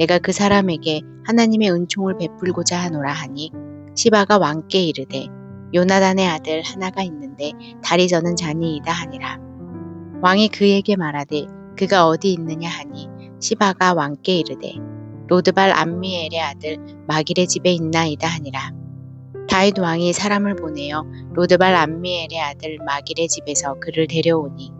내가 그 사람에게 하나님의 은총을 베풀고자 하노라 하니 시바가 왕께 이르되 요나단의 아들 하나가 있는데 다리 저는 자니이다 하니라. 왕이 그에게 말하되 그가 어디 있느냐 하니 시바가 왕께 이르되 로드발 암미엘의 아들 마길의 집에 있나이다 하니라. 다윗 왕이 사람을 보내어 로드발 암미엘의 아들 마길의 집에서 그를 데려오니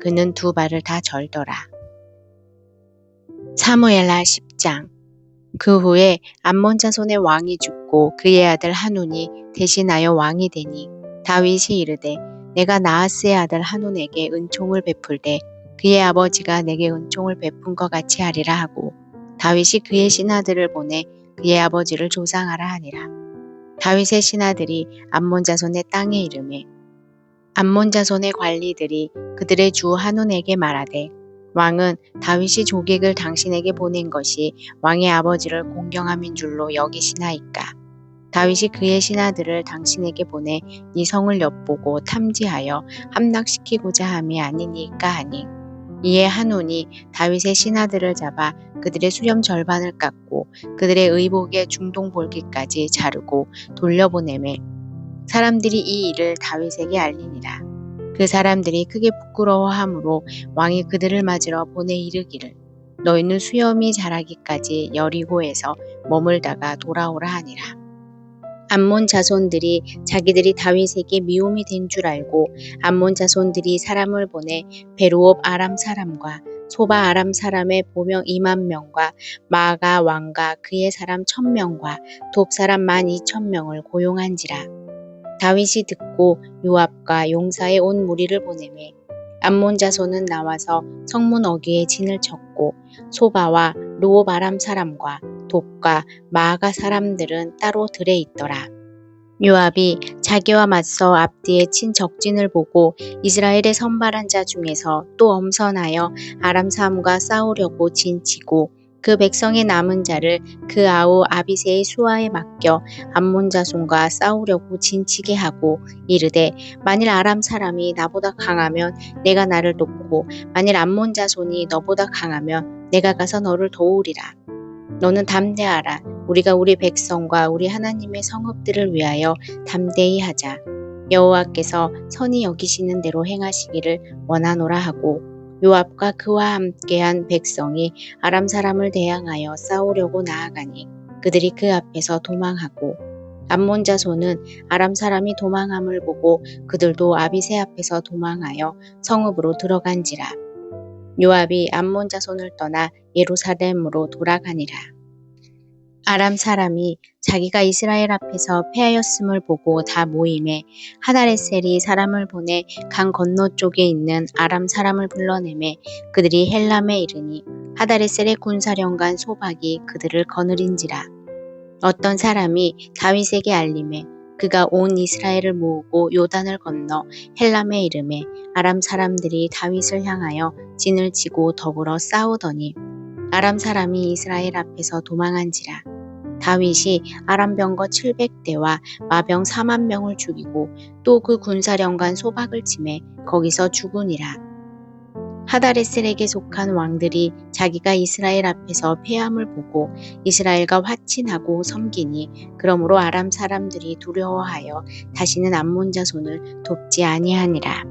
그는 두 발을 다 절더라. 사무엘라 10장 그 후에 암몬 자손의 왕이 죽고 그의 아들 한운이 대신하여 왕이 되니 다윗이 이르되 내가 나하스의 아들 한운에게 은총을 베풀되 그의 아버지가 내게 은총을 베푼 것 같이 하리라 하고 다윗이 그의 신하들을 보내 그의 아버지를 조상하라 하니라. 다윗의 신하들이 암몬 자손의 땅에 이름에 암몬 자손의 관리들이 그들의 주 한운에게 말하되 왕은 다윗이 조객을 당신에게 보낸 것이 왕의 아버지를 공경함인 줄로 여기시나이까. 다윗이 그의 신하들을 당신에게 보내 이 성을 엿보고 탐지하여 함락시키고자 함이 아니니까 하니 이에 한운이 다윗의 신하들을 잡아 그들의 수염 절반을 깎고 그들의 의복의 중동 볼기까지 자르고 돌려보내매 사람들이 이 일을 다윗에게 알리니라. 그 사람들이 크게 부끄러워하므로 왕이 그들을 맞으러 보내 이르기를 너희는 수염이 자라기까지 여리고에서 머물다가 돌아오라 하니라. 암몬 자손들이 자기들이 다윗에게 미움이 된 줄 알고 암몬 자손들이 사람을 보내 베루옵 아람 사람과 소바 아람 사람의 보명 2만 명과 마가 왕과 그의 사람 1000명과 돕 사람 12,000명을 고용한지라. 다윗이 듣고 요압과 용사의 온 무리를 보내매 암몬 자손은 나와서 성문 어귀에 진을 쳤고 소바와 루오바람 사람과 돕과 마아가 사람들은 따로 들에 있더라. 요압이 자기와 맞서 앞뒤에 친 적진을 보고 이스라엘의 선발한 자 중에서 또 엄선하여 아람 사람과 싸우려고 진치고 그 백성의 남은 자를 그 아우 아비세의 수하에 맡겨 암몬 자손과 싸우려고 진치게 하고 이르되 만일 아람 사람이 나보다 강하면 내가 나를 돕고 만일 암몬 자손이 너보다 강하면 내가 가서 너를 도우리라. 너는 담대하라. 우리가 우리 백성과 우리 하나님의 성읍들을 위하여 담대히 하자. 여호와께서 선이 여기시는 대로 행하시기를 원하노라 하고 요압과 그와 함께한 백성이 아람 사람을 대항하여 싸우려고 나아가니 그들이 그 앞에서 도망하고 암몬 자손은 아람 사람이 도망함을 보고 그들도 아비세 앞에서 도망하여 성읍으로 들어간지라. 요압이 암몬 자손을 떠나 예루살렘으로 돌아가니라. 아람 사람이 자기가 이스라엘 앞에서 패하였음을 보고 다 모임에 하다레셀이 사람을 보내 강 건너 쪽에 있는 아람 사람을 불러내매 그들이 헬람에 이르니 하다레셀의 군사령관 소박이 그들을 거느린지라. 어떤 사람이 다윗에게 알림해 그가 온 이스라엘을 모으고 요단을 건너 헬람에 이름에 아람 사람들이 다윗을 향하여 진을 치고 더불어 싸우더니 아람 사람이 이스라엘 앞에서 도망한지라 다윗이 아람 병거 700대와 마병 4만 명을 죽이고 또 그 군사령관 소박을 치매 거기서 죽으니라. 하다레셀에게 속한 왕들이 자기가 이스라엘 앞에서 패함을 보고 이스라엘과 화친하고 섬기니 그러므로 아람 사람들이 두려워하여 다시는 암몬 자손을 돕지 아니하니라.